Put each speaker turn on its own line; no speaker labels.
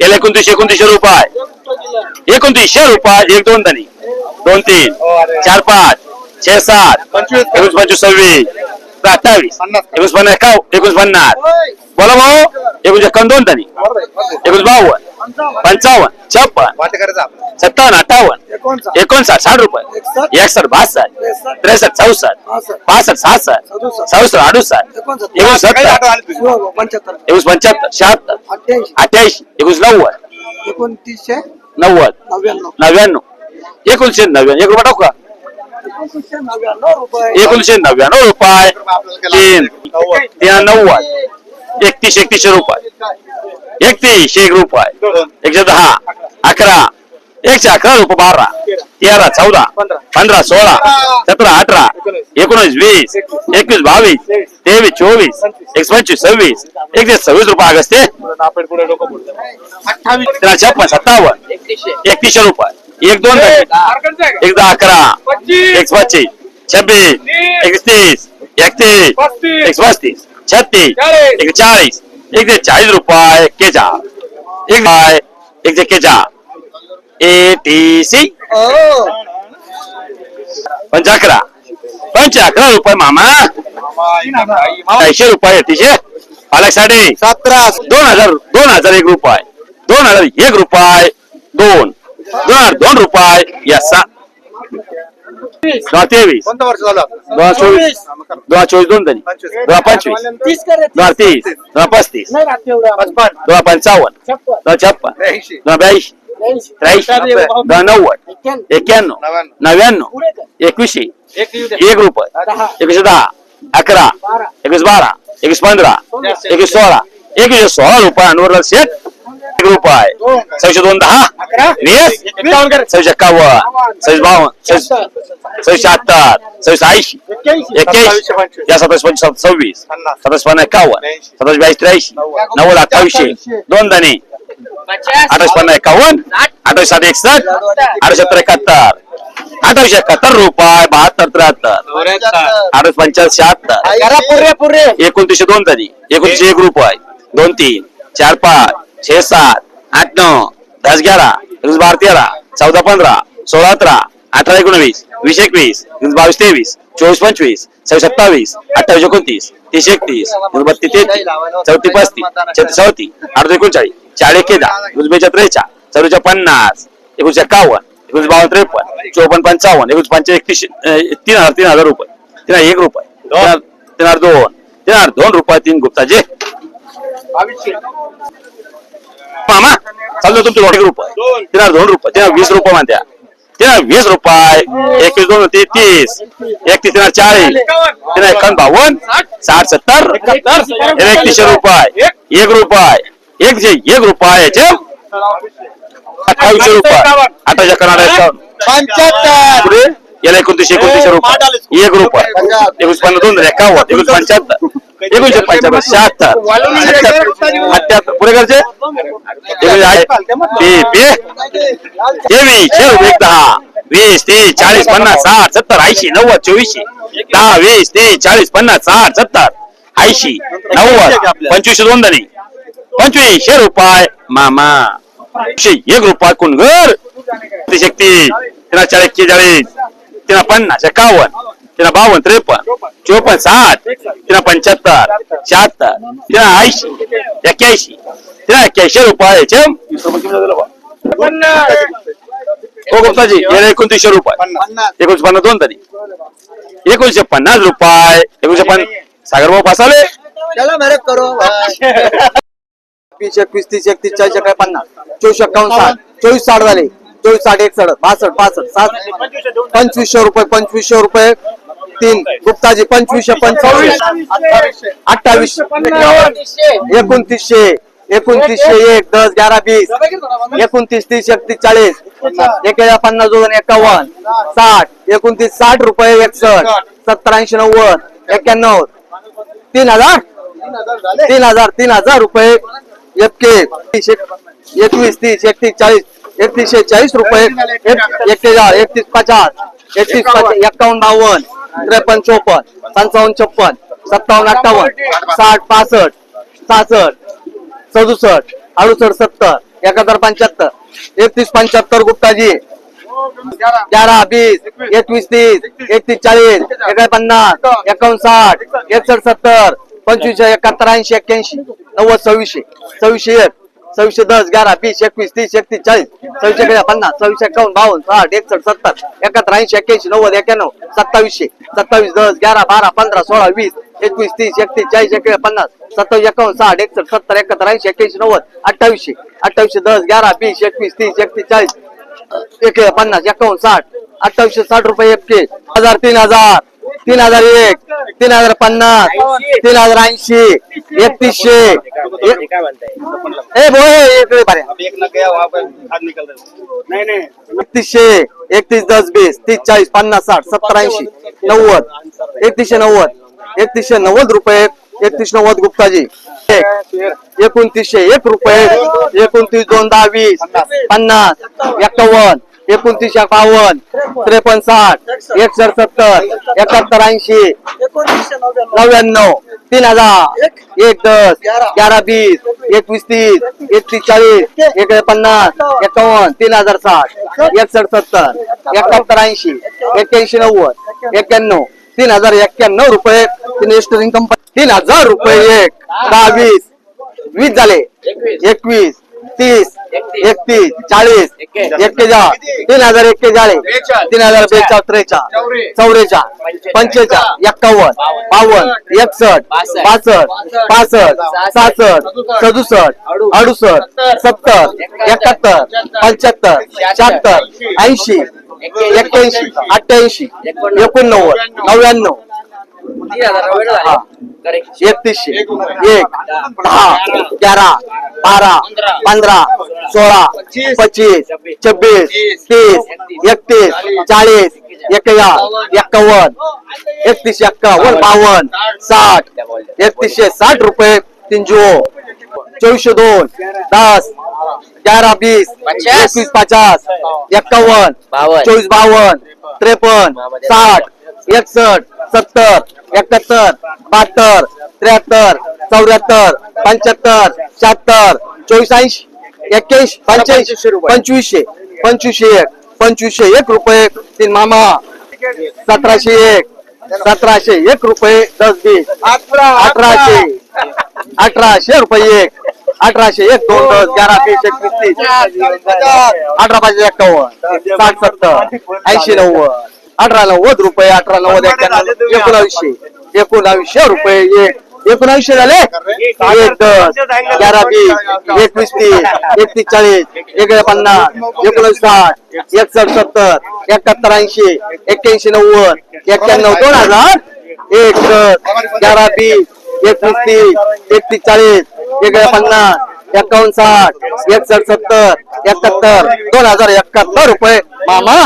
याला एकोणतीसशे एकोणतीसशे रुपये. एकोणतीसशे रुपये एक दोन धनी दोन तीन. चार पाच. छे सात.
पंचवीस.
एकोणीस पंचवीस सव्वीस. अठ्ठावीस
पन्नास.
एकोणीस पन्नास एकोणीस पन्नास. बोला भाऊ. एकोणीस एकावन्न दोन एकोणीस बावन्न. पंचावन्न. छप्पन. सत्तावन्न अठ्ठावन्न.
एकोणसाठ
साठ रुपये. एकसष्ट बासष्ट. त्रेसष्ट चौसष्ट. पासष्ट सहासष्ट. सहासष्ट अडुसष्ट. एकोणीस सत्तर. एकोणीस पंच्याहत्तर शहात्तर.
अठ्ठ्याऐंशी
अठ्ठ्याऐंशी. एकोणीस नव्वद.
एकोणतीसशे
नव्वद.
नव्याण्णव.
नव्याण्णव. एकोणीसशे नव्याण्णव. एक रुपये टाकू का?
एकोणतीसशे नव्याण्णव रुपये.
एकोणीसशे नव्याण्णव रुपये. तीन. तीन नव्वद. एकतीस एकतीसशे रुपये. एकतीस एक रुपये. एकशे दहा अकरा. एकशे अकरा रुपये बारा. तेरा चौदा. पंधरा सोळा. सतरा अठरा. एकोणीस वीस. एकवीस बावीस. तेवीस चोवीस. एकशे पंचवीस सव्वीस. एकशे सव्वीस रुपये अगस्ते तेरा छप्पन सत्तावन्न. एकतीसशे रुपये. एक दोन एकदा अकरा. एक पच्चीस. छब्बीस. एकतीस. एकतीस. एक पस्तीस. छत्तीस. एक चाळीस. एकशे चाळीस रुपये केचा. एक बाय एकशे केचा. A T C. पंच अकरा पंच अकरा रुपये मामा. ऐंशी रुपये अतिशय पालक साडे.
सतरा.
दोन हजार दोन हजार एक रुपये. दोन हजार एक रुपये. दोन. दोन हजार दोन रुपये. या सा दोन तेवीस.
कोणतं वर्ष झालं?
दोन चोवीस. दोन चोवीस दोन तरी दोन पंचवीस.
तीस करे
दोन तीस. दोन पस्तीस.
नाही राहत तेवढा
पचपन.
दोन पंचावन्न.
छप्पन.
दोन छप्पन.
त्र्याऐंशी
दोन ब्याऐंशी.
त्र्याऐंशी.
त्र्याऐंशी दोन नव्वद.
एक्क्याण्णव
एक्क्याण्णव
नव्याण्णव.
नव्याण्णव.
पुढे कर.
एकवीसशे.
एक
एक रुपये.
दहा.
एकवीसशे दहा. अकरा.
बारा.
एकवीस बारा एकवीस पंधरा. एकवीस सोळा. एकवीसशे सोळा रुपये. अनुवर सेट एक रुपये सहाशे दोन. दहा? वीस सहाशे एक्कावन्न. सहाशे बावन्न. सहाशे शहात्तर सहाशे ऐंशी. एक्क्याऐंशी. या सत्तावीस पंचवीस सव्वीस. सत्तावीस पन्नास एकावन्न सत्तावीस ब्याऐंशी त्र्याऐंशी. नव्वद. अठ्ठावीसशे. दोन दाणे अठ्ठावीस पन्नास एकावन्न अठ्ठावीस सात एकसष्ट. अठ्ठावीस सत्तर एकाहत्तर. अठ्ठावीस एकाहत्तर रुपये. बहात्तर त्र्याहत्तर. अठ्ठावीस पंचाळीस शहात्तर. एकोणतीसशे दोन तरी एकोणतीसशे एक रुपये. दोन तीन. चार पाच. छे सात आठ नऊ दस ग्यारा एकवीस बारा तेरा चौदा पंधरा सोळा अठरा अठरा एकोणवीस वीस एकवीस बावीस तेवीस चोवीस पंचवीस सव्वीस सत्तावीस अठ्ठावीस एकोणतीस तीस एकतीस बत्तीस तेहतीस चौतीस पस्तीस छत्तीस चौतीस अडतीस एकोणचाळीस चार केदा वीस बेचाळीस त्रेचा चौदा पन्नास एकोणीस एकावन्न एकोणीस बावन्न त्रेपन्न चोपन्न पंचावन्न एकोणीस पंचा एकतीस तीन हजार तीन हजार रुपये तीन हजार एक रुपये तीन हजार तीन हजार दोन तीन हजार दोन रुपये तीन गुप्ताचे मामा. चाललो तुमचे एक रुपये. हजार दोन रुपये. हजार वीस रुपये म्हणत्या. हजार वीस रुपये. एकवीस दोन ते तीस. एकतीस तीन हजार चाळीस. हजार एकावन्न बावन्न. साठ सत्तर. एकतीसशे रुपये. एक रुपये. एक जे एक रुपये याचे. अठ्ठावीसशे रुपये. अठराशे कर्नाटक पुढे. याला एकोणतीसशे एकोणतीसशे रुपये. एक रुपये. एकोणीस पन्नास दोन एकावन्न एकोणीस पंच्याहत्तर. एकोणीसशे पंच्याहत्तर शहात्तर अठ्याहत्तर पुढे करचे? तेवीस रुपये एक दहा. वीस तीस चाळीस पन्नास साठ सत्तर ऐंशी नव्वद चोवीसशे. दहा वीस तीस चाळीस पन्नास साठ सत्तर ऐंशी नव्वद पंचवीसशे दोन धनी पंचवीसशे रुपये मामा. एक रुपये कुणगर शक्ती तिला चाळीस चाळीस तिला पन्नास एकावन्न. तिला बावन्न त्रेपन्न चोपन्न. साठ तिला पंच्याहत्तर शहात्तर तिला ऐंशी एक्क्याऐंशी तिला एक्क्याऐंशी रुपये चम हो गुप्ताजी याला एकोणतीसशे रुपये. एकोणीशे पन्नास. दोन तरी. एकोणीशे पन्नास रुपये. एकोणीशे पन्नास सागर भाऊ फसाले
चला मेरे करो.
वीस एकवीस तीस एकतीस चाळीस एकावन्न पन्नास. चोवीस एक्कावन्न साठ. चोवीस साठ झाले. चोवीस साठ एकसठ बासष्ट पासष्ट सात पंचवीसशे रुपये पंचवीसशे रुपये. तीन. गुप्ताजी पंचवीसशे पंचावीस अठ्ठावीस. एकोणतीसशे. एकोणतीसशे. एक दस ग्यारा वीस. एकोणतीस तीस एकतीस चाळीस. एक हजार पन्नास दोन एकावन्न. साठ. एकोणतीस साठ रुपये एकसष्ट. सत्तर ऐंशी नव्वद. एक्क्याण्णव. तीन हजार? तीन हजार तीन हजार रुपये. एके तीस एक- एकवीस तीस एकतीस चाळीस. एकतीसशे चाळीस रुपये. एक- एक्केचाळ एकतीस पचास. एकतीस एक्कावन्न बावन्न. त्रेपन्न चोपन्न पंचावन्न छप्पन सत्तावन्न अठ्ठावन्न साठ पासष्ट सहासष्ट सदुसष्ट अडुसष्ट सत्तर एकाहत्तर पंच्याहत्तर एकतीस पंच्याहत्तर गुप्ताजी ग्यारह बीस एकवीस तीस एकतीस चाळीस एका पन्नास एकावन्न साठ एकसष्ट सत्तर पंचवीस एकाहत्तर ऐंशी एक्क्याऐंशी नव्वद सव्वीसशे सव्वीसशे एक. सव्वीसशे दस ग्यारह बीस एकवीस तीस एकतीस चाळीस सव्वीसशे एका पन्नास सव्वीस एकावन्न बावन्न साठ एकसष्ट सत्तर एकाहत्तर ऐंशी एक्क्याऐंशी नव्वद एक्क्याण्णव सत्तावीसशे सत्तावीस दस ग्यारह बारा पंधरा सोळा वीस एकवीस तीस एकतीस चाळीस एक पन्नास सत्तावीस एकावन्न साठ एकसष्ट सत्तर एकाहत्तर ऐंशी एक्क्याऐंशी नव्वद अठ्ठावीसशे अठ्ठावीसशे दस ग्यारह बीस एकवीस तीस एकतीस चाळीस एक पन्नास एकावन्न साठ अठ्ठावीसशे साठ रुपये एक हजार तीन हजार. तीन हजार एक तीन हजार पन्नास तीन हजार ऐंशी एकतीसशे. एकतीसशे एकतीस दस बीस तीस चाळीस पन्नास साठ सत्तर ऐंशी नव्वद. एकतीसशे नव्वद. एकतीसशे नव्वद रुपये एकतीस नव्वद गुप्ताजी. एक एकोणतीसशे एक रुपये एकोणतीस दोन दहा वीस पन्नास एकावन्न. एकोणतीस बावन्न त्रेपन्न. साठ एकसष्ट. सत्तर एकाहत्तर ऐंशी
नव्याण्णव.
तीन हजार एक दस ग्यारह बीस एकवीस तीस एकतीस चाळीस एक पन्नास एकावन्न तीन हजार साठ एकसष्ट सत्तर एकाहत्तर ऐंशी एक्क्याऐंशी नव्वद एक्क्याण्णव तीन हजार एक्क्याण्णव रुपये तीन एस्टरिंग कंपनी तीन हजार रुपये एक दहा वीस वीस झाले एकवीस तीस एकतीस चाळीस एक्केचाळ तीन हजार एक्केचाळीस तीन हजार बेचाळ त्रेचाळ चौरेचा पंचेचाळ एक्कावन्न बावन्न एकसष्ट बासष्ट पासष्ट सासष्ट सदुसष्ट अडुसष्ट सत्तर एकाहत्तर पंच्याहत्तर शहात्तर ऐंशी एक्क्याऐंशी अठ्ठ्याऐंशी एकोणनव्वद नव्याण्णव एकतीसशे. एक दहा. तेरा बारा. पंधरा. सोळा. पच्चीस. छब्बीस. तीस. एकतीस. चाळीस. एक्केचाळ एक्कावन्न. एकतीसशे एक्कावन्न. बावन्न. साठ. एकतीसशे साठ रुपये तीन जिओ चोवीसशे दोन. दस. ग्यारह बीस एकवीस पचास. एक्कावन्न. चोवीस बावन्न. त्रेपन्न. साठ. एकसष्ट सत्तर एकाहत्तर बहात्तर त्र्याहत्तर चौऱ्याहत्तर पंच्याहत्तर शहात्तर चोवीस ऐंशी एक्क्याऐंशी पंच्याऐंशी पंचवीसशे पंचवीसशे एक पंचवीसशे एक रुपये तीन मामा सतराशे एक सतराशे एक रुपये दस बीस अठराशे अठराशे रुपये एक अठराशे एक दोन दस ग्यारा वीस एकवीस तीस अठरा पाचशे एक्कावन्न साठ सत्तर ऐंशी नव्वद. अठरा नव्वद रुपये अठरा नव्वद एकोणावीसशे एकोणावीसशे रुपये एक एकोणावीसशे झाले? एक ग्यारा वीस एकवीस तीस एकतीस चाळीस एक पन्नास एकोणीस साठ एकसष्ट सत्तर एकाहत्तर ऐंशी एक्क्याऐंशी नव्वद एक्क्याण्णव दोन हजार एक ग्यारा वीस एकवीस तीस एकतीस चाळीस एक पन्नास एकावन्न साठ एकसष्ट सत्तर एकाहत्तर दोन हजार एकाहत्तर रुपये. मामा